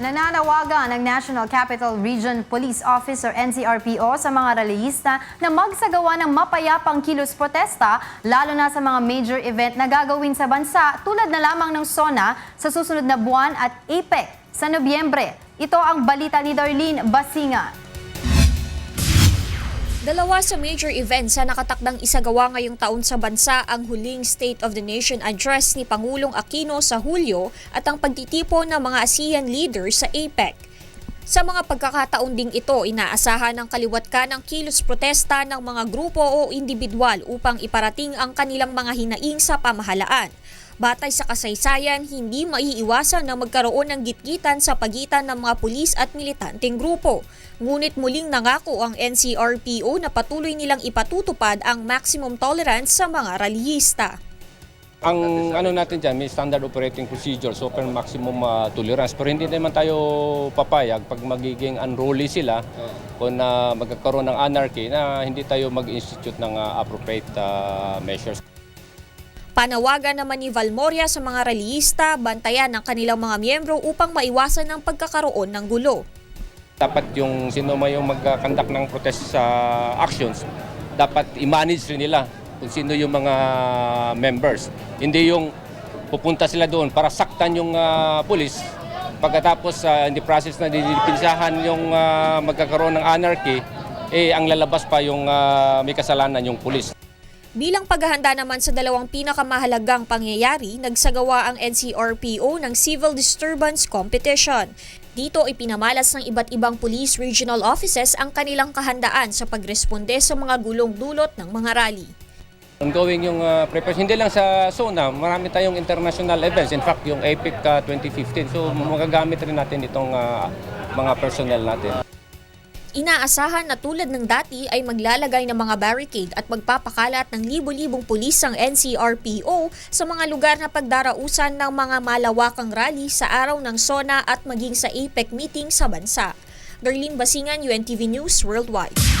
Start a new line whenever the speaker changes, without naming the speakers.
Nananawagan ng National Capital Region Police Office or NCRPO sa mga rallyista na magsagawa ng mapayapang kilos protesta lalo na sa mga major event na gagawin sa bansa tulad na lamang ng SONA sa susunod na buwan at APEC sa Nobyembre. Ito ang balita ni Darlene Basinga.
Dalawa sa major events sa nakatakdang isagawa ngayong taon sa bansa ang huling State of the Nation address ni Pangulong Aquino sa Hulyo at ang pagtitipon ng mga ASEAN leaders sa APEC. Sa mga pagkakataon ding ito, inaasahan ng kaliwat ka ng kilos protesta ng mga grupo o individual upang iparating ang kanilang mga hinaing sa pamahalaan. Batay sa kasaysayan, hindi maiiwasan na magkaroon ng gitgitan sa pagitan ng mga pulis at militanteng grupo. Ngunit muling nangako ang NCRPO na patuloy nilang ipatutupad ang maximum tolerance sa mga rallyista.
Ang ano natin dyan, may standard operating procedure, so open maximum uh, tolerance. Pero hindi naman tayo papayag pag magiging unruly sila kung na magkakaroon ng anarchy na hindi tayo mag-institute ng uh, appropriate uh, measures.
Panawagan naman ni Valmoria sa mga rallyista, bantayan ang kanilang mga miyembro upang maiwasan ang pagkakaroon ng gulo.
Dapat yung sino man yung magkakandak ng protest sa actions, dapat i-manage rin nila kung sino yung mga members. Hindi yung pupunta sila doon para saktan yung uh, pulis. Pagkatapos uh, the process na dinipinsahan yung uh, magkakaroon ng anarchy, eh ang lalabas pa yung uh, may kasalanan yung pulis.
Bilang paghahanda naman sa dalawang pinakamahalagang pangyayari, nagsagawa ang NCRPO ng Civil Disturbance Competition. Dito ipinamalas ng iba't ibang police regional offices ang kanilang kahandaan sa pagresponde sa mga gulong dulot ng mga rally.
Ongoing yung uh, preparation, hindi lang sa SONA, marami tayong international events. In fact, yung APEC uh, 2015, so magagamit rin natin itong uh, mga personnel natin.
Inaasahan na tulad ng dati ay maglalagay ng mga barricade at magpapakalat ng libo-libong pulis ang NCRPO sa mga lugar na pagdarausan ng mga malawakang rally sa araw ng SONA at maging sa APEC meeting sa bansa. Darlene Basingan, UNTV News Worldwide.